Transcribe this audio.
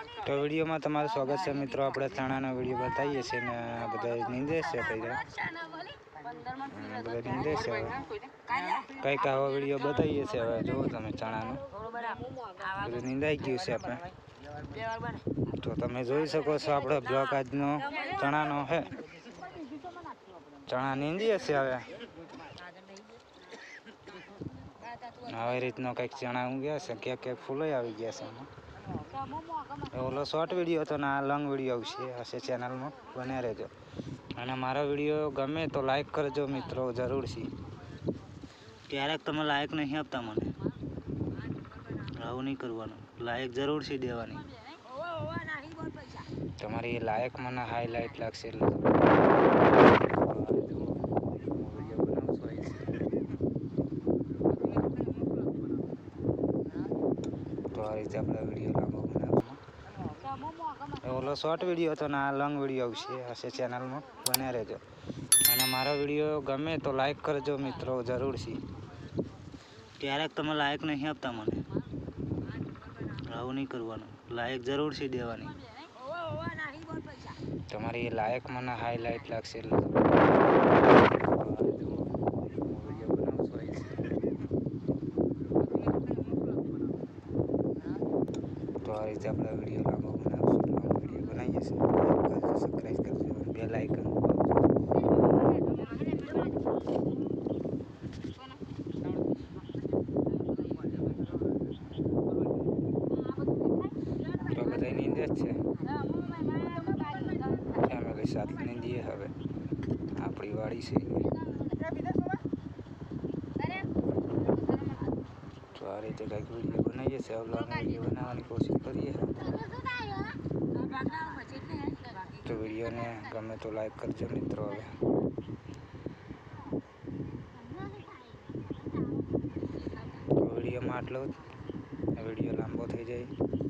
તો વિડીયોમાં તમારું સ્વાગત છે મિત્રો. આપણે ચણાનો વીડિયો બતાવીએ છીએ ને બધા નીંદે છે પહેલાં બધા નીંદે છે હવે. કંઈક આવો વીડિયો બતાવીએ છીએ હવે. જુઓ તમે ચણાનો બધું નીંદાઈ ગયું છે આપણે. તો તમે જોઈ શકો છો આપણો બ્લોક આજનો ચણાનો છે ચણા નીંદીએ છીએ હવે. આવી રીતનો કંઈક ચણા ઊંઘ્યા છે. ક્યાંક ક્યાંક ફૂલો આવી ગયા છે એમાં. ઓલો શોર્ટ વીડિયો હતો ને લોંગ વીડિયો આવશે હશે ચેનલમાં બને રહેજો. અને મારો વીડિયો ગમે તો લાઈક કરજો મિત્રો જરૂરથી ક્યારેક તમે લાઈક નહીં આપતા મને. આવું નહીં કરવાનું. લાઈક જરૂરથી દેવાની. તમારી લાયક મને હાઈલાઇટ લાગશે એટલે. તો આ રીતે આપણે વીડિયો લાંબો બનાવવાનો ઓલો શોર્ટ વીડિયો હતો ને, આ લોંગ વીડિયો આવશે હશે ચેનલમાં બને રહેજો. અને મારો વીડિયો ગમે તો લાઈક કરજો મિત્રો જરૂરથી ક્યારેક તમે લાઈક નહીં આપતા મને. આવું નહીં કરવાનું. લાઈક જરૂરથી દેવાની. તમારી લાયક મને હાઈલાઇટ લાગશે એટલે તો આ રીતે આપણે વીડિયો લાંબો બનાવશું વીડિયો બનાવીએ છીએ. સબસ્ક્રાઈબ કરજો બે લાઇકન તો બધા નીંદે જ છે. ફેમિલી સાથે નીંદીએ હવે. આપણી વાડી છે તો આ રીતે કંઈક વીડિયો બનાવીએ છીએ હવે વીડિયો બનાવવાની કોશિશ કરીએ. તો વિડીયોને ગમે તો લાઈક કરજો મિત્રો હવે. વિડીયોમાં આટલો જ. વીડિયો લાંબો થઈ જાય.